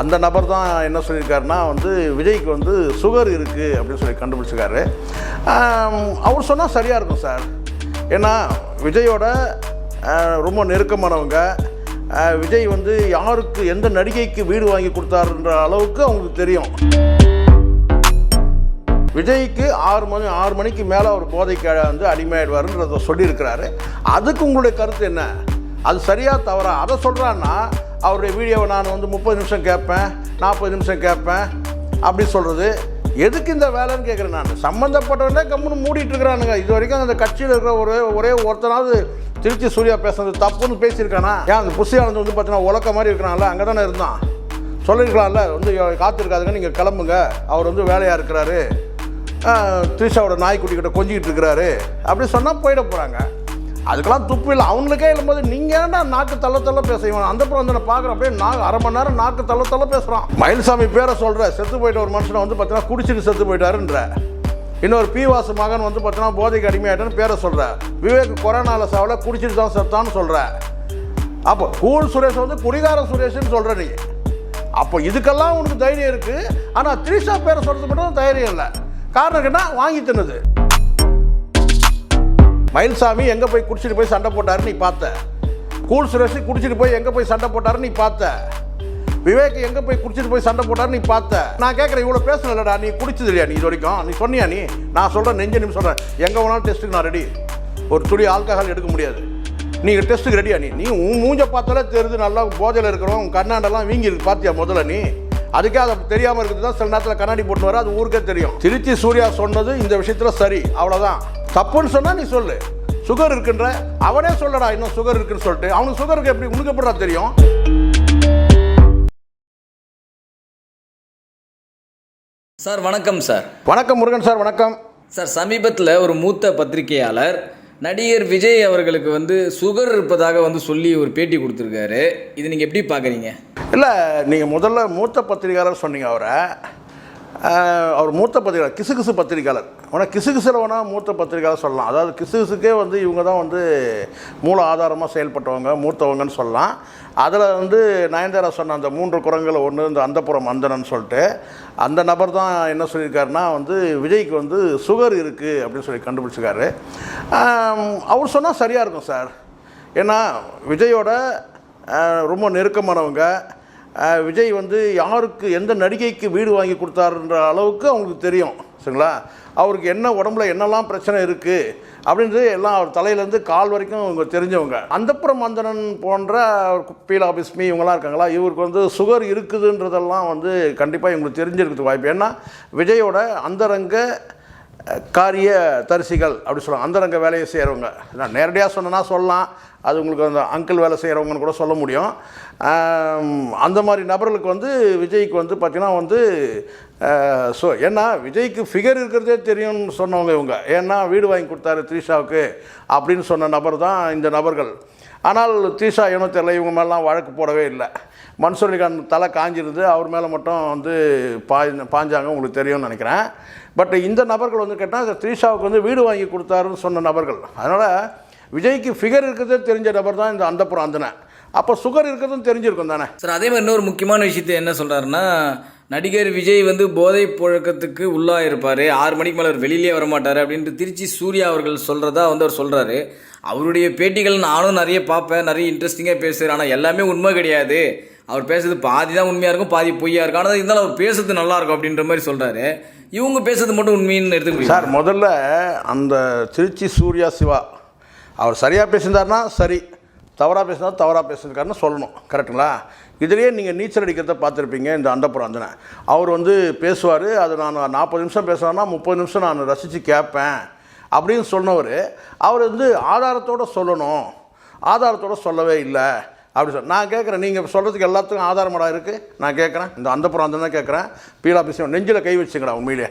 அந்த நபர் தான் என்ன சொல்லியிருக்காருன்னா வந்து விஜய்க்கு வந்து சுகர் இருக்குது அப்படின்னு சொல்லி கண்டுபிடிச்சிருக்காரு. அவர் சொன்னால் சரியாக இருக்கும் சார். ஏன்னா விஜயோட ரொம்ப நெருக்கமானவங்க. விஜய் வந்து யாருக்கு எந்த நடிகைக்கு வீடு வாங்கி கொடுத்தாருன்ற அளவுக்கு அவங்களுக்கு தெரியும். விஜய்க்கு ஆறு மணி ஆறு மணிக்கு மேலே அவர் போதைக்கு வந்து அடிமையாயிடுவாருன்றத சொல்லியிருக்கிறாரு. அதுக்கு உங்களுடைய கருத்து என்ன? அது சரியாக தவறா? அதை சொல்கிறான்னா அவருடைய வீடியோவை நான் வந்து முப்பது நிமிஷம் கேட்பேன் நாற்பது நிமிஷம் கேட்பேன். அப்படி சொல்கிறது எதுக்கு இந்த வேலைன்னு கேட்குறேன் நான். சம்மந்தப்பட்டவனே கம்முன்னு மூடிட்டு இருக்கிறானுங்க. இது வரைக்கும் அந்த கட்சியில் இருக்கிற ஒரே ஒரே ஒருத்தனாவது திருச்சி சூர்யா பேசுறது தப்புன்னு பேசியிருக்கானா? ஏன் அந்த புஷியானது வந்து பார்த்தீங்கன்னா உலக்க மாதிரி இருக்கிறான்ல அங்கே தானே இருந்தான். சொல்லியிருக்கலாம்ல வந்து காத்திருக்காதுங்க நீங்கள் கிளம்புங்க. அவர் வந்து வேலையாக இருக்கிறாரு. ஆஹ், த்ரிஷாவோட நாய்க்குட்டி கொஞ்சிக்கிட்டு இருக்கிறாரு. அப்படி சொன்னால் போயிட போகிறாங்க அதுக்கெல்லாம் துப்பு இல்லை. அவங்களுக்கே இல்லும்போது நீங்கள் ஏன்டா நாக்கு தள்ள தள்ள பேசுவீங்க அந்த புறம் வந்து நான் பார்க்குறப்பே நான் அரை மணி நேரம் நாக்கு தள்ள தள்ள பேசுகிறான் மயில்சாமி பேரை சொல்கிற செத்து போயிட்ட ஒரு மனுஷனை வந்து பார்த்தீங்கன்னா குடிச்சிட்டு செத்து போயிட்டாருன்ற. இன்னொரு பி வாசு மகன் வந்து பார்த்தீங்கன்னா போதைக்கு அடிமையாயிட்டேன்னு பேரை சொல்கிற விவேக் கொரோனாவில் சாவில் குடிச்சிட்டு தான் செத்தான்னு சொல்கிற அப்போ கூழ் சுரேஷ் வந்து குடிகார சுரேஷ்னு சொல்கிற நீ. அப்போ இதுக்கெல்லாம் உனக்கு தைரியம் இருக்குது ஆனால் த்ரிஷா பேரை சொல்கிறது மட்டும் தைரியம் இல்லை. காரணம் என்ன வாங்கி தின்னுது. மயில்சாமி எங்கே போய் குடிச்சிட்டு போய் சண்டை போட்டாரு நீ பார்த்த? கூல் சுரேஷ் குடிச்சிட்டு போய் எங்கே போய் சண்டை போட்டாருன்னு நீ பார்த்த? விவேக் எங்கே போய் குடிச்சிட்டு போய் சண்டை போட்டாருன்னு நீ பார்த்த? நான் கேட்குறேன் இவ்வளோ பேசலடா நீ குடிச்சது இல்லையா நீ இது வரைக்கும்? நீ சொன்னியா நீ? நான் சொல்கிறேன் நெஞ்ச நிமிஷம் சொல்கிறேன் எங்கே வேணாலும் டெஸ்ட்டுக்கு நான் ரெடி ஒரு துளி ஆல்கஹால் எடுக்க முடியாது. நீங்கள் டெஸ்ட்டுக்கு ரெடியா நீ? நீ உன் மூஞ்ச பார்த்தாலே தெரியுது நல்லா போதையில் இருக்கிறோம் உன் கண்ணாண்டெல்லாம் வீங்கி இருக்கு பார்த்தியா முதல்ல நீ? அதுக்கே அதை தெரியாமல் இருக்கிறது தான் சில நேரத்தில் கண்ணாடி போட்டு வர அது ஊருக்கே தெரியும். திருச்சி சூர்யா சொன்னது இந்த விஷயத்தில் சரி அவ்வளோதான் தப்புன்னு சொன்னால் நீ சொல்லு. சுகர் இருக்குன்ற அவனே சொல்லடா இன்னும் சுகர் இருக்குன்னு சொல்லிட்டு. அவனுக்கு சுகர் இருக்கு எப்படி உனக்கு தெரியும்? சார் வணக்கம் சார். வணக்கம் முருகன் சார் வணக்கம். சார் சமீபத்தில் ஒரு மூத்த பத்திரிகையாளர் நடிகர் விஜய் அவர்களுக்கு வந்து சுகர் இருப்பதாக வந்து சொல்லி ஒரு பேட்டி கொடுத்துருக்காரு. இது நீங்கள் எப்படி பார்க்குறீங்க இல்லை நீங்கள் முதல்ல மூத்த பத்திரிகையாளர் சொன்னீங்க அவரை. அவர் மூத்த பத்திரிகையாளர் கிசுகிசு பத்திரிகையாளர். ஆனால் கிசுகிசுல வேணால் மூத்த பத்திரிகையாளர் சொல்லலாம். அதாவது கிசுகிசுக்கே வந்து இவங்க தான் வந்து மூல ஆதாரமாக செயல்பட்டவங்க மூத்தவங்கன்னு சொல்லலாம். அதில் வந்து நயன்தாரா சொன்ன அந்த மூன்று குரங்கள் ஒன்று இந்த அந்தப்புறம் அந்தனன்னு சொல்லிட்டு அந்த நபர் தான் என்ன சொல்லியிருக்காருன்னா வந்து விஜய்க்கு வந்து சுகர் இருக்குது அப்படின்னு சொல்லி கண்டுபிடிச்சிருக்காரு. அவர் சொன்னால் சரியாக இருக்கும் சார். ஏன்னா விஜயோட ரொம்ப நெருக்கமானவங்க விஜய் வந்து யாருக்கு எந்த நடிகைக்கு வீடு வாங்கி கொடுத்தாருன்ற அளவுக்கு அவங்களுக்கு தெரியும் சரிங்களா? அவருக்கு என்ன உடம்புல என்னெல்லாம் பிரச்சனை இருக்குது அப்படின்றது எல்லாம் அவர் தலையிலேருந்து கால் வரைக்கும் இவங்க தெரிஞ்சவங்க. அந்தப்புறம் மந்தனன் போன்ற குப்பீலா பிஸ்மி இவங்கெல்லாம் இருக்காங்களா? இவருக்கு வந்து சுகர் இருக்குதுன்றதெல்லாம் வந்து கண்டிப்பாக இவங்களுக்கு தெரிஞ்சிருக்கிறது வாய்ப்பு. ஏன்னா விஜயோட அந்தரங்க காரிய தரிசிகள் அப்படி சொல்லுவாங்க. அந்தரங்க வேலையை செய்கிறவங்க நான் நேரடியாக சொன்னேன்னா சொல்லலாம். அது உங்களுக்கு அந்த அங்கிள் வேலை செய்கிறவங்கன்னு கூட சொல்ல முடியும். அந்த மாதிரி நபர்களுக்கு வந்து விஜய்க்கு வந்து பார்த்திங்கன்னா வந்து ஸோ ஏன்னா விஜய்க்கு ஃபிகர் இருக்கிறதே தெரியும்னு சொன்னவங்க இவங்க. ஏன்னா வீடு வாங்கி கொடுத்தாரு த்ரீஷாவுக்கு அப்படின்னு சொன்ன நபர் தான் இந்த நபர்கள். ஆனால் த்ரீஷா ஏனோ தெரியல இவங்க மேலாம் வழக்கு போடவே இல்லை. மன்சூர் அலிகான் தலை காஞ்சிருந்து அவர் மேலே மட்டும் வந்து பாய் பாஞ்சாங்க உங்களுக்கு தெரியும்னு நினைக்கிறேன். பட் இந்த நபர்கள் வந்து கேட்டால் த்ரீஷாவுக்கு வந்து வீடு வாங்கி கொடுத்தாருன்னு சொன்ன நபர்கள். அதனால் விஜய்க்கு ஃபிகர் இருக்கிறதே தெரிஞ்ச நபர் தான் இந்த அந்தப்புறம் அந்தனை அப்போ சுகர் இருக்கிறதும் தெரிஞ்சிருக்கும் தானே? சார் அதே மாதிரி இன்னொரு முக்கியமான விஷயத்தை என்ன சொல்கிறாருன்னா நடிகர் விஜய் வந்து போதை புழக்கத்துக்கு உள்ளாக இருப்பார் ஆறு மணிக்கு மேலே வெளியிலே வரமாட்டார் அப்படின்ட்டு திருச்சி சூர்யா அவர்கள் சொல்கிறதா வந்து அவர் சொல்கிறாரு அவருடைய பேட்டிகள் நானும் நிறைய பார்ப்பேன் நிறைய இன்ட்ரெஸ்டிங்காக பேசுகிறார் ஆனால் எல்லாமே உண்மை கிடையாது. அவர் பேசுறது பாதி தான் உண்மையாக இருக்கும் பாதி பொய்யா இருக்கும். ஆனால் இருந்தாலும் அவர் பேசுறது நல்லா இருக்கும் அப்படின்ற மாதிரி சொல்கிறாரு இவங்க பேசுறது மட்டும் உண்மைன்னு எடுத்துக்க முடியும்? சார் முதல்ல அந்த திருச்சி சூர்யா சிவா அவர் சரியாக பேசியிருந்தார்னா சரி தவறாக பேசினா தவறாக பேசியிருக்காருன்னு சொல்லணும் கரெக்டுங்களா இதுலேயே நீங்கள் நீச்சல் அடிக்கிறத பார்த்துருப்பீங்க இந்த அந்தப்புறம் அந்தனை அவர் வந்து பேசுவார் அது நான் நாற்பது நிமிஷம் பேசுகிறேன்னா முப்பது நிமிஷம் நான் ரசித்து கேட்பேன் அப்படின்னு சொன்னவர் அவர் வந்து ஆதாரத்தோடு சொல்லணும் ஆதாரத்தோடு சொல்லவே இல்லை அப்படி சொல் நான் கேட்குறேன் நீங்கள் சொல்கிறதுக்கு எல்லாத்துக்கும் ஆதாரமாடா இருக்குது நான் கேட்குறேன் இந்த அந்தப்புறம் அந்த கேட்குறேன் பீலா பிசி நெஞ்சில் கை வச்சுங்கடா உண்மையிலே.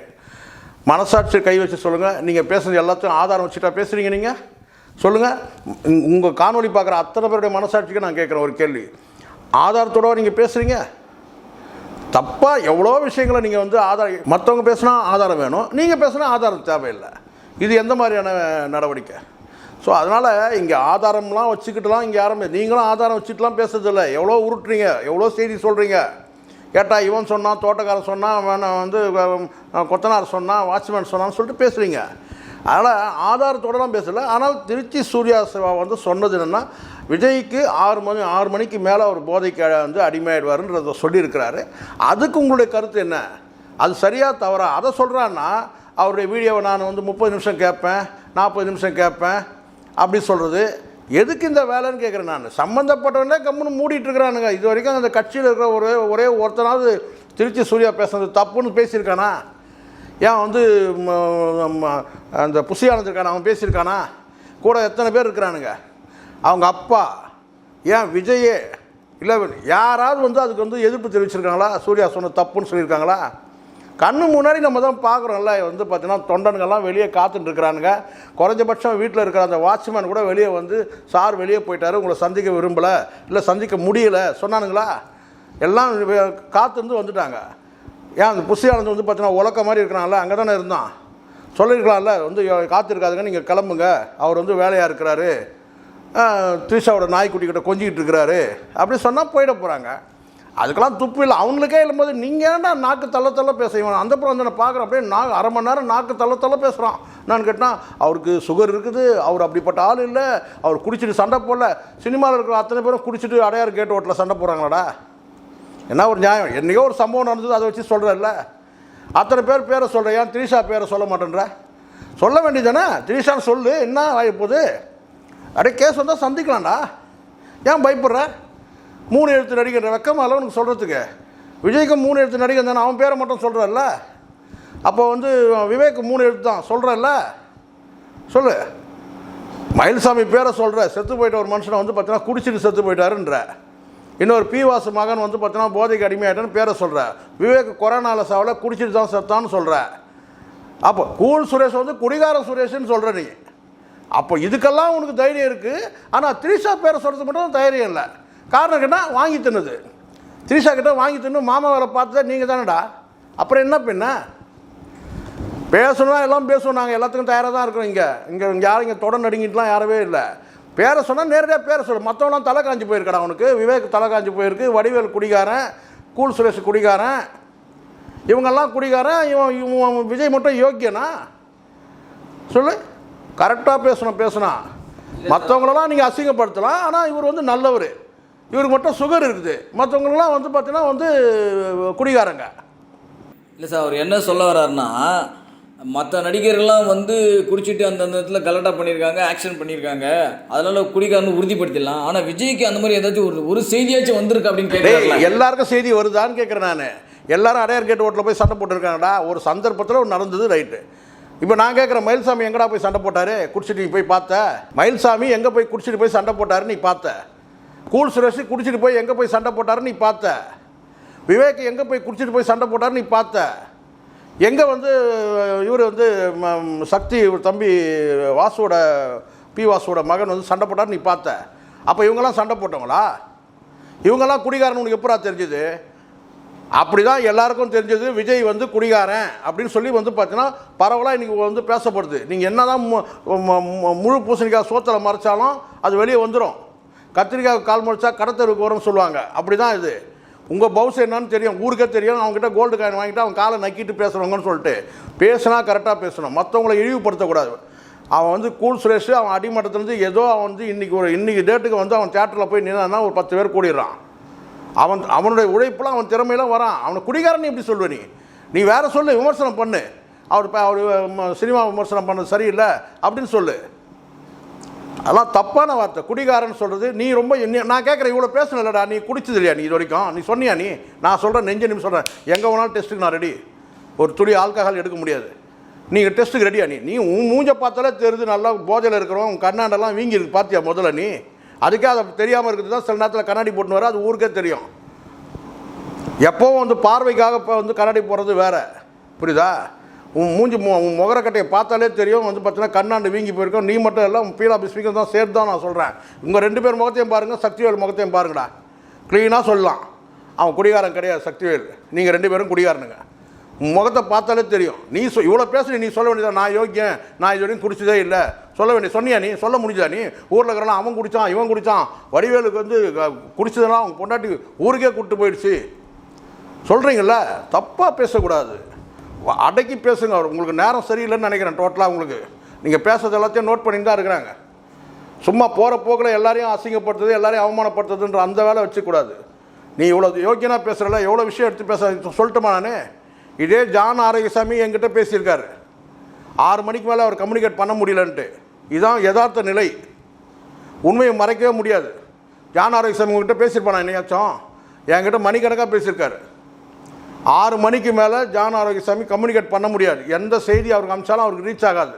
மனசாட்சி கை வச்சு சொல்லுங்கள் நீங்கள் பேசுகிறது எல்லாத்தையும் ஆதாரம் வச்சுட்டா பேசுகிறீங்க நீங்கள் சொல்லுங்கள் உங்கள் காணொளி பார்க்குற அத்தனை பேருடைய மனசாட்சிக்கு நான் கேட்குறேன் ஒரு கேள்வி. ஆதாரத்தோட நீங்கள் பேசுகிறீங்க தப்பாக எவ்வளோ விஷயங்களை நீங்கள் வந்து ஆதாரம் மற்றவங்க பேசுனா ஆதாரம் வேணும் நீங்கள் பேசுனா ஆதாரம் தேவையில்லை. இது எந்த மாதிரியான நடவடிக்கை? ஸோ அதனால் இங்கே ஆதாரம்லாம் வச்சுக்கிட்டுலாம் இங்கே யாரும் நீங்களும் ஆதாரம் வச்சுட்டுலாம் பேசுறதில்ல. எவ்வளோ உருட்டுறீங்க? எவ்வளோ செய்தி சொல்கிறீங்க கேட்டால் இவன் சொன்னான் தோட்டக்காரன் சொன்னான் வந்து கொத்தனார் சொன்னான் வாட்ச்மேன் சொன்னான்னு சொல்லிட்டு பேசுகிறீங்க அதனால் ஆதாரத்தோடலாம் பேசலை. ஆனால் திருச்சி சூர்யா சிவா வந்து சொன்னது என்னென்னா விஜய்க்கு ஆறு மணி ஆறு மணிக்கு மேலே அவர் போதைக்கு வந்து அடிமையாயிடுவாருன்றத சொல்லியிருக்கிறாரு. அதுக்கு உங்களுடைய கருத்து என்ன? அது சரியாக தவறா? அதை சொல்கிறான்னா அவருடைய வீடியோவை நான் வந்து முப்பது நிமிஷம் கேட்பேன் நாற்பது நிமிஷம் கேட்பேன் அப்படி சொல்கிறது எதுக்கு இந்த வேலைன்னு கேட்குறேன் நான். சம்மந்தப்பட்டவனே கம்முன்னு மூடிட்டு இருக்கிறானுங்க. இது வரைக்கும் அந்த கட்சியில் இருக்கிற ஒரே ஒரே ஒருத்தனாவது திருச்சி சூர்யா பேசுனது தப்புன்னு பேசியிருக்கானா? ஏன் வந்து அந்த புசியானது அவன் பேசியிருக்கானா? கூட எத்தனை பேர் இருக்கிறானுங்க? அவங்க அப்பா ஏன் விஜயே இல்லை யாராவது வந்து அதுக்கு வந்து எதிர்ப்பு தெரிவிச்சிருக்காங்களா? சூர்யா சொன்ன தப்புன்னு சொல்லியிருக்காங்களா? கண்ணு முன்னாடி நம்ம தான் பார்க்குறோம்ல வந்து பார்த்தீங்கன்னா தொண்டனுங்கெல்லாம் வெளியே காத்துட்டு இருக்கிறானுங்க. குறைஞ்சபட்சம் வீட்டில் இருக்கிற அந்த வாட்ச்மேன் கூட வெளியே வந்து சார் வெளியே போயிட்டாரு உங்களை சந்திக்க விரும்பலை இல்லை சந்திக்க முடியல சொன்னானுங்களா? எல்லாம் காத்திருந்து வந்துட்டாங்க. ஏன் அந்த புஷியானது வந்து பார்த்தீங்கன்னா உலக்க மாதிரி இருக்கிறான்ல அங்கே தானே இருந்தான்? சொல்லியிருக்கலாம்ல வந்து காத்திருக்காதுங்க நீங்கள் கிளம்புங்க. அவர் வந்து வேலையாக இருக்கிறாரு. த்ரிஷாவோட நாய்க்குட்டிக்கிட்ட கொஞ்சிக்கிட்டு இருக்கிறாரு. அப்படி சொன்னால் போயிட போகிறாங்க அதுக்கெல்லாம் துப்பு இல்லை. அவங்களுக்கே இல்லும்போது நீங்கள் ஏன்டா நாக்கு தள்ள தள்ள பேசுவீங்க அந்த புறம் வந்து நான் பார்க்குறேன் அப்படியே நான் அரை மணி நேரம் நாக்கு தள்ள தள்ள பேசுகிறான் நான் கேட்டால் அவருக்கு சுகர் இருக்குது அவர் அப்படிப்பட்ட ஆள் இல்லை. அவர் குடிச்சிட்டு சண்டை போடல. சினிமாவில் இருக்கிற அத்தனை பேரும் குடிச்சிட்டு அடையாறு கேட் ஓட்டில் சண்டை போடுறாங்களாடா? என்ன ஒரு நியாயம்? என்னையோ ஒரு சம்பவம் நடந்தது அதை வச்சு சொல்கிறல்ல அத்தனை பேர் பேரை சொல்கிறேன் ஏன் திரிஷா பேரை சொல்ல மாட்டேன்ற? சொல்ல வேண்டியதானே திரிஷான்னு சொல்லு என்ன ஆகிப்போகுது அப்படியே கேஸ் வந்தால் சந்திக்கலாம்டா. ஏன் பயப்படுற? மூணு எழுத்து நடிகர் வெக்கம் அல்ல உனக்கு சொல்கிறதுக்கு விஜய்க்கு மூணு எழுத்து நடிகர் தானே அவன் பேரை மட்டும் சொல்கிறல்ல அப்போ வந்து விவேக் மூணு எழுத்து தான் சொல்கிறல்ல சொல்லு. மயில்சாமி பேரை சொல்கிற செத்து போயிட்ட ஒரு மனுஷனை வந்து பார்த்தீங்கன்னா குடிச்சிட்டு செத்து போயிட்டாருன்ற. இன்னொரு பி வாசு மகன் வந்து பார்த்தீங்கன்னா போதைக்கு அடிமையாயிட்டான்னு பேரை சொல்கிற விவேக் கொரோனாவில் சாவில் குடிச்சிட்டு தான் செத்தான்னு சொல்கிற அப்போ கூல் சுரேஷ் வந்து குடிகார சுரேஷ்னு சொல்கிற நீ. அப்போ இதுக்கெல்லாம் உனக்கு தைரியம் இருக்குது ஆனால் த்ரிஷா பேரை சொல்கிறது மட்டும் தைரியம் இல்லை. காரணம் கேட்டால் வாங்கி தின்னுது. த்ரிஷா கிட்ட வாங்கி தின்னு மாமா வேலை பார்த்ததே நீங்கள் தானடா? அப்புறம் என்ன பின்ன? பேசணும் எல்லாம் பேசுவோம். நாங்கள் எல்லாத்துக்கும் தயாராக தான் இருக்கிறோம் இங்கே. இங்கே இங்கே யாரும் இங்கே தொடர் நடுங்கிட்டுலாம் யாரவே இல்லை. பேரை சொன்னால் நேரடியாக பேரை சொல்லு. மற்றவங்களாம் தலை காஞ்சி போயிருக்கடா அவனுக்கு விவேக் தலை காஞ்சி போயிருக்கு. வடிவேல் குடிகாரன் கூல் சுரேஷ் குடிகாரன். இவங்கெல்லாம் குடிகாரன் இவன் இவன் விஜய் மட்டும் யோக்கியனா? சொல்லு. கரெக்டாக பேசணும் பேசணும் மற்றவங்களெல்லாம் நீங்கள் அசிங்கப்படுத்தலாம். ஆனால் இவர் வந்து நல்லவர். இவருக்கு மட்டும் சுகர் இருக்குது. மற்றவங்களெல்லாம் வந்து பார்த்தீங்கன்னா வந்து குடிகாரங்க. இல்லை சார் அவர் என்ன சொல்ல வர்றாருன்னா மற்ற நடிகர்கள்லாம் வந்து குடிச்சிட்டு அந்தந்த இடத்துல கலட்டா பண்ணியிருக்காங்க ஆக்ஷன் பண்ணியிருக்காங்க. அதனால குடிக்காரன்னு உறுதிப்படுத்திடலாம். ஆனால் விஜய்க்கு அந்த மாதிரி ஏதாச்சும் ஒரு ஒரு செய்தியாச்சும் வந்திருக்கு அப்படின்னு கேட்கலாம் எல்லாருக்கும் செய்தி வருதான்னு கேட்குறேன் நான். எல்லாரும் அடையார் கேட் ஓட்டில் போய் சண்டை போட்டுருக்காங்கடா. ஒரு சந்தர்ப்பத்தில் ஒரு நடந்தது ரைட்டு. இப்போ நான் கேட்குறேன் மயில்சாமி எங்கடா போய் சண்டை போட்டாரு? குடிச்சிட்டு நீ போய் பார்த்த? மயில்சாமி எங்கே போய் குடிச்சிட்டு போய் சண்டை போட்டாரு நீ பார்த்த? கூல் சுரேஷ் குடிச்சிட்டு போய் எங்கே போய் சண்டை போட்டாரு நீ பார்த்த? விவேக் எங்கே போய் குடிச்சிட்டு போய் சண்டை போட்டாரு நீ பார்த்த? எங்கே வந்து இவர் வந்து ம- சக்தி தம்பி வாசுவோட பி வாசுவோட மகன் வந்து சண்டை போட்டார் நீ பார்த்த. அப்போ இவங்கெல்லாம் சண்டை போட்டவங்களா? இவங்கெல்லாம் குடிகாரன் உனக்கு எப்படா தெரிஞ்சுது? அப்படி தான் எல்லாருக்கும் தெரிஞ்சது விஜய் வந்து குடிகாரன் அப்படின்னு சொல்லி வந்து பார்த்தீங்கன்னா பரவலாக இன்றைக்கி வந்து பேசப்படுது. நீங்கள் என்ன தான் முழு பூசணிக்காய் சோத்தில் மறைச்சாலும் அது வெளியே வந்துடும் கத்திரிக்காய் கால் முளைச்சா கடத்தருக்கு வரும்னு சொல்லுவாங்க. அப்படி தான் இது. உங்கள் பவுஸ் என்னன்னு தெரியும் ஊருக்கே தெரியும் அவங்ககிட்ட கோல்டு காயின் வாங்கிட்டு அவன் காலை நக்கிட்டு பேசுகிறவங்கன்னு சொல்லிட்டு. பேசினா கரெக்டாக பேசணும். மற்றவங்களை இழிவுபடுத்தக்கூடாது. அவன் வந்து கூல் சுரேஷ் அவன் அடிமட்டத்துலேருந்து ஏதோ அவன் வந்து இன்றைக்கி ஒரு இன்றைக்கி டேட்டுக்கு வந்து அவன் தேட்டரில் போய் நின்னா ஒரு பத்து பேர் கூடிடுறான். அவன் அவனுடைய உழைப்பில் அவன் திறமையெல்லாம் வரான். அவனை குடிகாரன் எப்படி சொல்லுவ நீ? நீ வேற சொல்லு விமர்சனம் பண்ணு. அவர் இப்போ அவர் சினிமா விமர்சனம் பண்ணது சரியில்லை அப்படின்னு சொல்லு. அதெல்லாம் தப்பான வார்த்தை. குடிகாரன் சொல்கிறது நீ ரொம்ப என்ன- நான் கேட்குறேன் இவ்வளோ பேசணும்லடா நீ குடிச்சது இல்லையா நீ இது வரைக்கும்? நீ சொன்னியா நீ? நான் சொல்கிறேன் நெஞ்ச நிமிஷம் சொல்கிறேன் எங்கே வேணாலும் டெஸ்ட்டுக்கு நான் ரெடி ஒரு துளி ஆல்கஹால் எடுக்க முடியாது. நீங்கள் டெஸ்ட்டுக்கு ரெடியா நீ? நீ உன் மூஞ்ச பார்த்தாலே தெரியுது நல்லா போதையில் இருக்கிறோம் உன் கண்ணாண்டெல்லாம் வீங்கி இருக்கு பார்த்தியா முதல்ல நீ? அதுக்கே அதை தெரியாமல் இருக்கிறது தான் சில நேரத்தில் கண்ணாடி போட்டுன்னு வர அது ஊருக்கே தெரியும். எப்போவும் வந்து பார்வைக்காக இப்போ வந்து கண்ணாடி போடுறது வேறு. புரியுதா? உன் மூஞ்சி மு உன் முகரக்கட்டையை பார்த்தாலே தெரியும். வந்து பார்த்தீங்கன்னா கண்ணாண்டு வீங்கி போயிருக்கோம் நீ மட்டும் இல்லை உன் பீலா ஸ்பீக்கர் தான் சேர்த்து தான் நான் சொல்கிறேன் உங்கள் ரெண்டு பேர் முகத்தையும் பாருங்கள் சக்திவேல் முகத்தையும் பாருங்கடா. க்ளீனாக சொல்லலாம். அவன் குடிகாரன் கிடையாது சக்திவேல். நீங்கள் ரெண்டு பேரும் குடிகாரனுங்க. உன் முகத்தை பார்த்தாலே தெரியும். நீ சொ இவ்வளோ பேசுற நீ சொல்ல வேண்டியதா நான் யோக்கியம் நான் இது வரைக்கும் குடிச்சதே இல்லை. சொல்ல வேண்டிய சொன்னியா நீ? சொல்ல முடிஞ்சா நீ? ஊரில் இருக்கிறனா அவன் குடித்தான் இவன் குடித்தான் வடிவேலுக்கு வந்து க- குடிச்சதெல்லாம் அவன் பொண்டாட்டி ஊருக்கே கூப்பிட்டு போயிடுச்சு. சொல்கிறீங்கள தப்பாக பேசக்கூடாது. அடக்கி பேசுங்க. அவர் உங்களுக்கு நேரம் சரியில்லைன்னு நினைக்கிறேன் டோட்டலாக உங்களுக்கு. நீங்கள் பேசுறது எல்லாத்தையும் நோட் பண்ணி தான் இருக்கிறாங்க. சும்மா போகிற போக்கில் எல்லாரையும் அசிங்கப்படுத்துறது எல்லாரையும் அவமானப்படுத்துறதுன்ற அந்த வேலை வச்சுக்கூடாது. நீ இவ்வளோ யோக்கியனாக பேசுகிறல எவ்வளோ விஷயம் எடுத்து பேச சொல்லட்டுமா நான்? இதே ஜான் ஆரோக்கியசாமி என்கிட்ட பேசியிருக்காரு. ஆறு மணிக்கு மேலே அவர் கம்யூனிகேட் பண்ண முடியலன்ட்டு. இதுதான் யதார்த்த நிலை. உண்மையை மறைக்கவே முடியாது. ஜான் ஆரோக்கியசாமி உங்ககிட்ட பேசியிருப்பானா என்னையாச்சும்? என்கிட்ட மணிக்கணக்காக பேசியிருக்காரு. ஆறு மணிக்கு மேலே ஜான் ஆரோக்கியசாமி கம்யூனிகேட் பண்ண முடியாது. எந்த செய்தி அவருக்கு அமிச்சாலும் அவருக்கு ரீச் ஆகாது.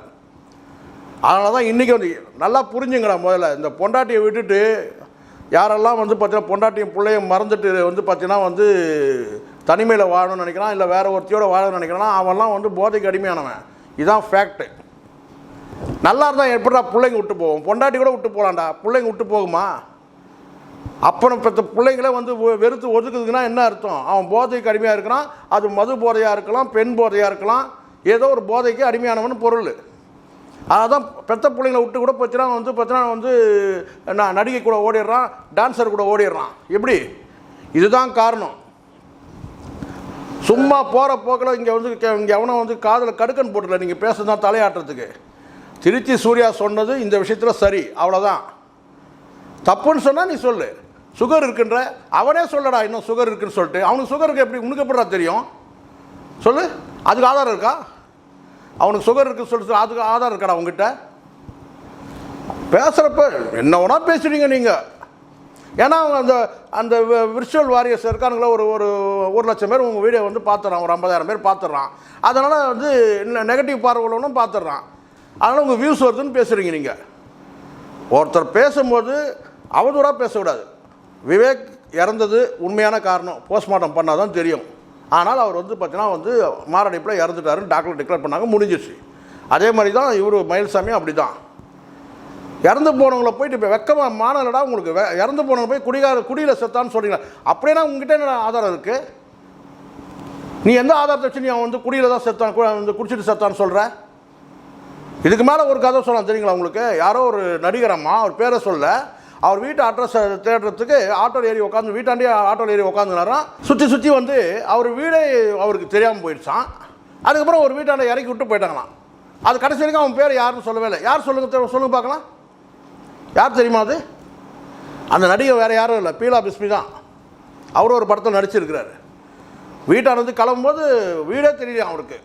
அதனால தான் இன்றைக்கி வந்து நல்லா புரிஞ்சுங்கடா முதல்ல. இந்த பொண்டாட்டியை விட்டுட்டு யாரெல்லாம் வந்து பார்த்தீங்கன்னா பொண்டாட்டியும் பிள்ளையும் மறந்துட்டு வந்து பார்த்தீங்கன்னா வந்து தனிமையில் வாழணும்னு நினைக்கிறான் இல்லை வேறு ஒருத்தியோட வாழணும்னு நினைக்கிறான் அவன்லாம் வந்து போதைக்கு அடிமையானவன். இதுதான் ஃபேக்ட்டு நல்லா இருந்தால் எப்படா பிள்ளைங்க விட்டு போவோம்? பொண்டாட்டி கூட விட்டு போகலாம்டா பிள்ளைங்க விட்டு போகுமா? அப்பனை பெற்ற பிள்ளைகளை வந்து வெறுத்து ஒதுக்குதுன்னா என்ன அர்த்தம்? அவன் போதைக்கு அடிமையாக இருக்கிறான் அது மது போதையாக இருக்கலாம் பெண் போதையாக இருக்கலாம் ஏதோ ஒரு போதைக்கு அடிமையானவன் பொருள். அதான் பெத்த பிள்ளைங்களை விட்டு கூட பார்த்தீங்கன்னா வந்து பார்த்தீங்கன்னா வந்து நான் நடிகை கூட ஓடிடுறான் டான்ஸர் கூட ஓடிடுறான். எப்படி? இதுதான் காரணம். சும்மா போகிற போக்கில் இங்கே வந்து இங்கே எவனோ வந்து காதில் கடுக்கன் போட்டுல நீங்கள் பேசுனா தலையாட்டுறதுக்கு. திருச்சி சூர்யா சொன்னது இந்த விஷயத்தில் சரி அவ்வளோதான் தப்புன்னு சொன்னால் நீ சொல்லு. சுகர் இருக்குன்ற அவனே சொல்லடா இன்னும் சுகர் இருக்குன்னு சொல்லிட்டு அவனுக்கு சுகர் இருக்கு எப்படி உனக்கு தெரியும்? சொல்லு அதுக்கு ஆதாரம் இருக்கா? அவனுக்கு சுகர் இருக்குன்னு சொல்லி அதுக்கு ஆதாரம் இருக்காடா உங்ககிட்ட பேசுகிறப்ப என்ன வேணா பேசுறீங்க நீங்கள் ஏன்னா அவங்க அந்த அந்த விர்ச்சுவல் வாரியர்ஸ் இருக்கானுங்களா ஒரு ஒரு ஒரு லட்சம் பேர் உங்கள் வீடியோ வந்து பார்த்துறான் ஒரு ஐம்பதாயிரம் பேர் பார்த்துட்றான் அதனால் வந்து நெகட்டிவ் பார்வை பார்த்துட்றான் அதனால் உங்கள் வியூஸ் வருதுன்னு பேசுகிறீங்க நீங்கள் ஒருத்தர் பேசும்போது அவதூறாக பேசக்கூடாது விவேக் இறந்தது உண்மையான காரணம். போஸ்ட்மார்ட்டம் பண்ணால் தான் தெரியும். ஆனால் அவர் வந்து பார்த்தீங்கன்னா வந்து மாரடைப்பில் இறந்துட்டாருன்னு டாக்டர் டிக்ளேர் பண்ணாங்க முடிஞ்சிச்சு அதே மாதிரி தான் இவர் மயில்சாமி அப்படி தான் இறந்து போனவங்கள போயிட்டு இப்போ வெக்கமாக மானலடா உங்களுக்கு வெ- இறந்து போனவங்க போய் குடிகார குடியில் செத்தான்னு சொல்கிறீங்களா அப்படின்னா உங்ககிட்ட என்ன ஆதாரம் இருக்குது நீ எந்த ஆதாரத்தை வச்சு நீ அவன் வந்து குடியில் தான் செத்தான் கு- வந்து குடிச்சிட்டு செத்தான்னு சொல்கிற இதுக்கு மேலே ஒரு கதை சொல்லலாம் தெரியுங்களா உங்களுக்கு? யாரோ ஒரு நடிகரம்மா அவர் பேரை சொல்ல அவர் வீட்டு அட்ரஸ் தேடுறதுக்கு ஆட்டோவில் ஏறி உட்காந்து வீட்டாண்டே ஆட்டோ ஏறி உட்காந்துனாராம் சுற்றி சுற்றி வந்து அவர் வீடே அவருக்கு தெரியாமல் போயிடுச்சான் அதுக்கப்புறம் ஒரு வீட்டாண்ட இறக்கி விட்டு போயிட்டாங்களாம். அது கடைசி வரைக்கும் அவன் பேர் யாருன்னு சொல்லவே இல்லை. யார் சொல்லுங்க சொல்லுங்க பார்க்கலாம். யார் தெரியுமா அது? அந்த நடிகை வேறு யாரும் இல்லை. பீலா பிஸ்மி தான். அவரும் ஒரு படத்தில் நடிச்சிருக்கிறாரு. வீட்டானது வந்து கிளம்பும்போது வீடே தெரியல அவருக்கு.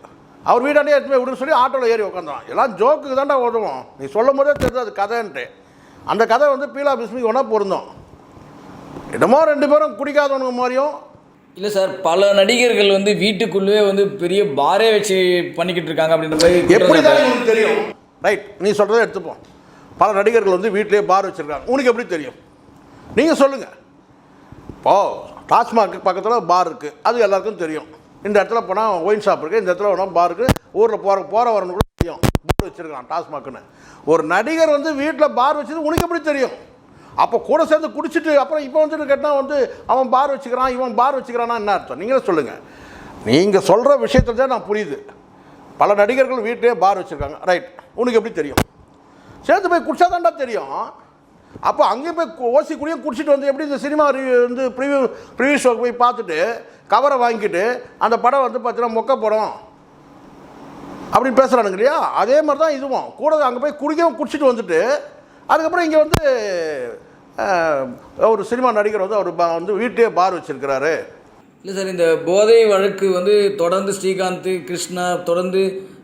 அவர் வீட்டாண்டே எடுத்து போய் விடுன்னு சொல்லி ஆட்டோவில் ஏறி உட்காந்தான் எல்லாம் ஜோக்குக்கு தான்டா உதவும் நீ சொல்லும் போதே தெரியுது. அது கதைன்ட்டு. அந்த கதை வந்து பீலா பிஸ்மிக்கு ஒன்றா பொருந்தும். என்னமோ ரெண்டு பேரும் குடிக்காதவனுங்க மாதிரியும். இல்லை சார் பல நடிகர்கள் வந்து வீட்டுக்குள்ளேயே வந்து பெரிய பாரே வச்சு பண்ணிக்கிட்டு இருக்காங்க அப்படின்ற மாதிரி எப்படி. தான் தெரியும்? ரைட் நீ சொல்கிறத எடுத்துப்போம். பல நடிகர்கள் வந்து வீட்டிலேயே பார் வச்சுருக்காங்க. உனக்கு எப்படி தெரியும்? நீங்கள் சொல்லுங்கள் இப்போ டாஸ்மாக் பக்கத்தில் பார் இருக்குது அது எல்லாருக்கும் தெரியும். இந்த இடத்துல போனால் ஒயின் ஷாப் இருக்குது இந்த இடத்துல போனால் பார் இருக்குது ஊரில் போகிற போகிற வரவனு தெரியும். பார் வச்சுருக்கான் டாஸ்மாக்னு ஒரு நடிகர் வந்து வீட்டில் பார் வச்சது உனக்கு எப்படி தெரியும்? அப்போ கூட சேர்ந்து குடிச்சிட்டு அப்புறம் இப்போ வந்து கேட்டால் வந்து அவன் பார் வச்சுக்கிறான் இவன் பார் வச்சுக்கிறான்னா என்ன அர்த்தம்? நீங்களே சொல்லுங்கள் நீங்கள் சொல்கிற விஷயத்தில் தான் நான் புரியுது. பல நடிகர்கள் வீட்டிலே பார் வச்சுருக்காங்க. ரைட் உனக்கு எப்படி தெரியும்? சேர்ந்து போய் குடிச்சாதான்டா தெரியும். அப்போ அங்கேயும் போய் ஓசி குடியும் குடிச்சிட்டு வந்து எப்படி இந்த சினிமா ரிவ்யூ வந்து ப்ரிவியூ ப்ரிவியூ ஷோக்கு போய் பார்த்துட்டு கவரை வாங்கிட்டு அந்த படம் வந்து பார்த்தீங்கன்னா மொக்க படம். அப்படின்னு பேசுகிறானுங்க இல்லையா? அதே மாதிரி தான் இதுவும். கூட அங்கே போய் குடிக்கவும் குடிச்சிட்டு வந்துட்டு அதுக்கப்புறம் இங்கே வந்து ஒரு சினிமா நடிகர் வந்து அவர் வந்து வீட்டிலே பார் வச்சிருக்கிறாரு. இல்லை சார் இந்த போதை வழக்கு வந்து தொடர்ந்து ஸ்ரீகாந்த் கிருஷ்ணா தொடர்ந்து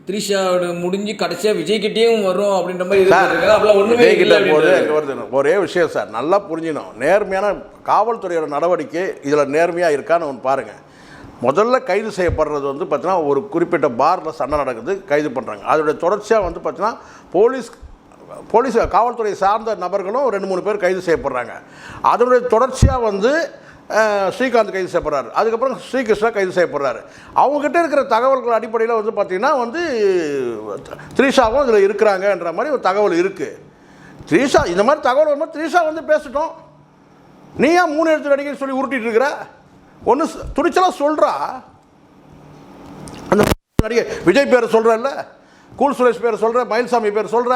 த்ரிஷாவோட முடிஞ்சு கடைசியாக விஜய்கிட்டேயும் வரும் அப்படின்ற மாதிரி அப்படிலாம் ஒன்றுமே வருது. ஒரே விஷயம் சார் நல்லா புரிஞ்சிடணும் நேர்மையான காவல்துறையோட நடவடிக்கை இதில் நேர்மையாக இருக்கான்னு ஒன்று பாருங்கள் முதல்ல கைது செய்யப்படுறது வந்து பார்த்தீங்கன்னா ஒரு குறிப்பிட்ட பாரில் சண்டை நடக்குது கைது பண்ணுறாங்க அதோடைய தொடர்ச்சியாக வந்து பார்த்தீங்கன்னா போலீஸ் போலீஸ் காவல்துறை சார்ந்த நபர்களும் ரெண்டு மூணு பேர் கைது செய்யப்படுறாங்க. அதனுடைய தொடர்ச்சியாக வந்து ஸ்ரீகாந்த் கைது செய்யப்படுறாரு. அதுக்கப்புறம் ஸ்ரீகிருஷ்ணா கைது செய்யப்படுறாரு. அவங்ககிட்ட இருக்கிற தகவல்கள் அடிப்படையில் வந்து பார்த்திங்கன்னா வந்து த்ரிஷாவும் இதில் இருக்கிறாங்கன்ற மாதிரி ஒரு தகவல் இருக்குது த்ரீஷா இந்த மாதிரி தகவல் வரும்போது த்ரீஷா வந்து பேசட்டும். நீ ஏன் மூணு எழுத்து நடிகை சொல்லி உருட்டிட்டு இருக்கிற? ஒன்று துணிச்சலாக சொல்கிறா அந்த நடிகை விஜய் பேரை சொல்கிறல்ல கூல் சுரேஷ் பேரை சொல்கிற மயில்சாமி பேர் சொல்கிற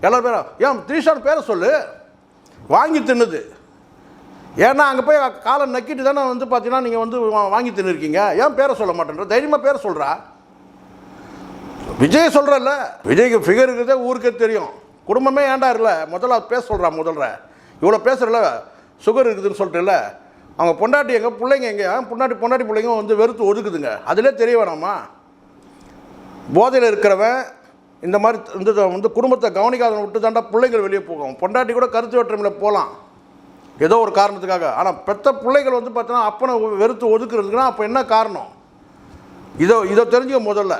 எல்லாரும் பேரும். ஏன் த்ரீஷான் பேரை சொல்லு. வாங்கி தின்னுது. ஏன்னா அங்கே போய் காலை நக்கிட்டு தானே வந்து பார்த்தீங்கன்னா நீங்கள் வந்து வா- வாங்கி தின்னுருக்கீங்க. ஏன் பேரை சொல்ல மாட்டேன்ற? தைரியமாக பேரை சொல்கிறா விஜய் சொல்கிறல்ல விஜய்க்கு ஃபிகர் இருக்கிறதே ஊருக்கே தெரியும். குடும்பமே ஏன்டா இல்லை முதல்ல பேச சொல்கிறா முதல்ல. இவ்வளோ பேசுகிறல சுகர் இருக்குதுன்னு சொல்லிட்டுல அவங்க பொண்டாட்டி எங்கே பிள்ளைங்க எங்கே பொண்டாட்டி பொண்டாட்டி பிள்ளைங்க வந்து வெறுத்து ஒதுக்குதுங்க. அதிலே தெரிய வேணாமா? போதையில் இருக்கிறவன் இந்த மாதிரி இந்த வந்து குடும்பத்தை கவனிக்காதவன் விட்டு தாண்டா பிள்ளைங்கள் வெளியே போகும். பொண்டாட்டி கூட கருத்து வேற்றுமையில் போகலாம் ஏதோ ஒரு காரணத்துக்காக. ஆனால் பெத்த பிள்ளைகள் வந்து பார்த்தீங்கன்னா அப்பனை வெறுத்து ஒதுக்குறதுக்குன்னா அப்போ என்ன காரணம்? இதோ இதை தெரிஞ்சுக்க முதல்ல.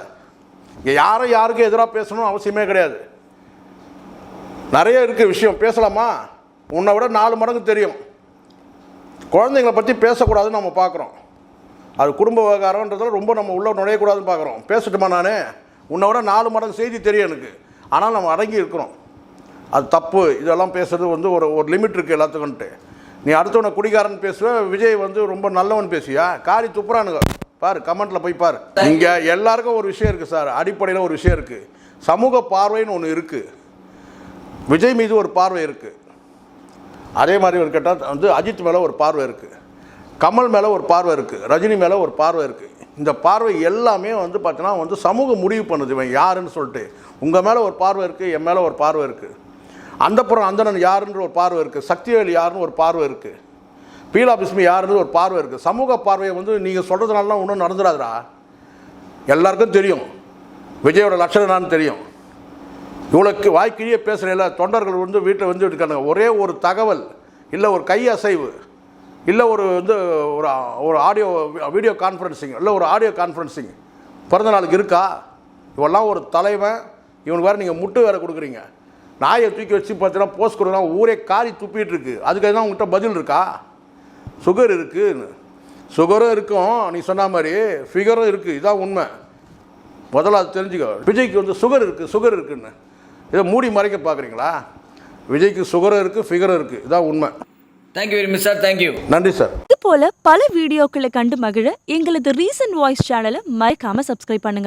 யாரும் யாருக்கும் எதிராக பேசணும்னு அவசியமே கிடையாது. நிறைய இருக்குது விஷயம். பேசலாமா? உன்னை விட நாலு மடங்கு தெரியும். குழந்தைங்களை பற்றி பேசக்கூடாதுன்னு நம்ம பார்க்குறோம். அது குடும்ப விவகாரன்றதில் ரொம்ப நம்ம உள்ளே நுழையக்கூடாதுன்னு பார்க்குறோம். பேசட்டுமா நான்? உன்னை விட நாலு மடங்கு செய்தி தெரியும் எனக்கு. ஆனால் நம்ம அடங்கி இருக்கிறோம். அது தப்பு. இதெல்லாம் பேசுறது வந்து ஒரு ஒரு லிமிட் இருக்குது எல்லாத்துக்குன்ட்டு நீ அடுத்தவனை குடிகாரன் பேசுவ விஜய் வந்து ரொம்ப நல்லவன் பேசுவியா காரி துப்புறானுங்க. பாரு கமெண்ட்டில் போய் பாரு. இங்கே எல்லாருக்கும் ஒரு விஷயம் இருக்குது சார். அடிப்படையில் ஒரு விஷயம் இருக்குது சமூக பார்வைன்னு ஒன்று இருக்குது விஜய் மீது ஒரு பார்வை இருக்குது அதே மாதிரி ஒரு கேட்டால் வந்து அஜித் மேலே ஒரு பார்வை இருக்குது. கமல் மேலே ஒரு பார்வை இருக்குது. ரஜினி மேலே ஒரு பார்வை இருக்குது. இந்த பார்வை எல்லாமே வந்து பார்த்தீங்கன்னா வந்து சமூகம் முடிவு பண்ணுது இவன் யாருன்னு சொல்லிட்டு. உங்கள் மேலே ஒரு பார்வை இருக்குது என் மேலே ஒரு பார்வை இருக்குது. அந்த புறம் அந்தணன் யாருன்ற ஒரு பார்வை இருக்குது. சக்திவேல் யாருன்னு ஒரு பார்வை இருக்குது. பீலா பிஸ்மி யாருன்னு ஒரு பார்வை இருக்குது. சமூக பார்வையை வந்து நீங்கள் சொல்கிறதுனாலாம் ஒன்றும் நடந்துடாதுடா எல்லாருக்கும் தெரியும். விஜயோட லட்சணம் என்னன்னு தெரியும். இவ்வளோக்கு வாய்க்கிழியே பேசுகிறேன்ல தொண்டர்கள் வந்து வீட்டில் வந்து இருக்காங்க ஒரே ஒரு தகவல் இல்லை ஒரு கை அசைவு இல்லை ஒரு வந்து ஒரு ஒரு ஆடியோ வீடியோ கான்ஃபரன்சிங் இல்லை ஒரு ஆடியோ கான்ஃபரன்சிங் பிறந்த நாளுக்கு இருக்கா? இவெல்லாம் ஒரு தலைவன். இவனுக்கு வேறு நீங்கள் முட்டு வேறு கொடுக்குறீங்க. நாயை தூக்கி வச்சு பார்த்தீங்கன்னா போஸ்ட் கொடுக்கலாம். ஊரே காரி துப்பிட்டு இருக்கு. அதுக்காக தான் உங்கள்கிட்ட பதில் இருக்கா? சுகர் இருக்குன்னு சுகரும் இருக்கும். நீ சொன்ன மாதிரி ஃபிகரும் இருக்குது இதான் உண்மை. முதல்ல அது தெரிஞ்சுக்கோ. விஜய்க்கு வந்து சுகர் இருக்குது சுகர் இருக்குன்னு. இதை மூடி மறைக்க பார்க்குறீங்களா? விஜய்க்கு சுகரும் இருக்குது ஃபிகரும் இருக்குது இதான் உண்மை. Thank you very much sir thank you நன்றி சார் இது போல பல வீடியோக்களை கண்டு மகிழ எங்களது ரீசன்ட் வாய்ஸ் சேனலை மறக்காம சப்ஸ்கிரைப் பண்ணுங்க.